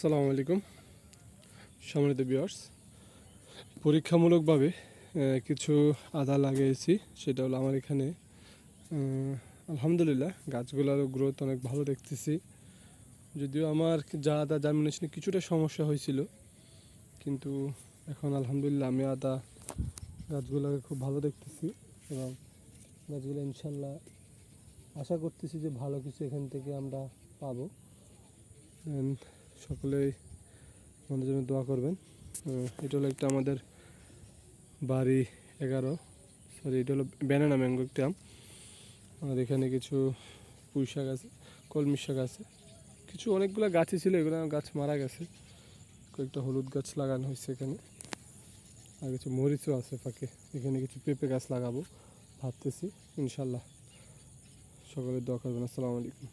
আসসালামু আলাইকুম। সম্মানিত বিয়ার্স পরীক্ষামূলকভাবে কিছু আদা লাগিয়েছি সেটা হলো আমার এখানে আলহামদুলিল্লাহ গাছগুলোর গ্রোথ অনেক ভালো দেখতেছি। যদিও আমার যা আদা জার্মিনেশনে কিছুটা সমস্যা হয়েছিল, কিন্তু এখন আলহামদুলিল্লাহ আমি আদা গাছগুলোকে খুব ভালো দেখতেছি এবং গাছগুলো ইনশাল্লাহ আশা করতেছি যে ভালো কিছু এখান থেকে আমরা পাবো। সকলেই আমাদের জন্য দোয়া করবেন। এটা হলো একটা আমাদের বাড়ি এগারো। সরি এটা হলো ব্যানানা ম্যাঙ্গো একটা আম। আর এখানে কিছু পুঁই শাক আছে, কলমি শাক আছে। কিছু অনেকগুলো গাছই ছিল, এগুলো গাছ মারা গেছে। কয়েকটা হলুদ গাছ লাগানো হয়েছে এখানে। আর কিছু মরিচও আছে ফাঁকে এখানে কিছু পেঁপে গাছ লাগাবো, ভাবতেছি। ইনশাল্লাহ। সকলে দোয়া করবেন। আসসালামু আলাইকুম।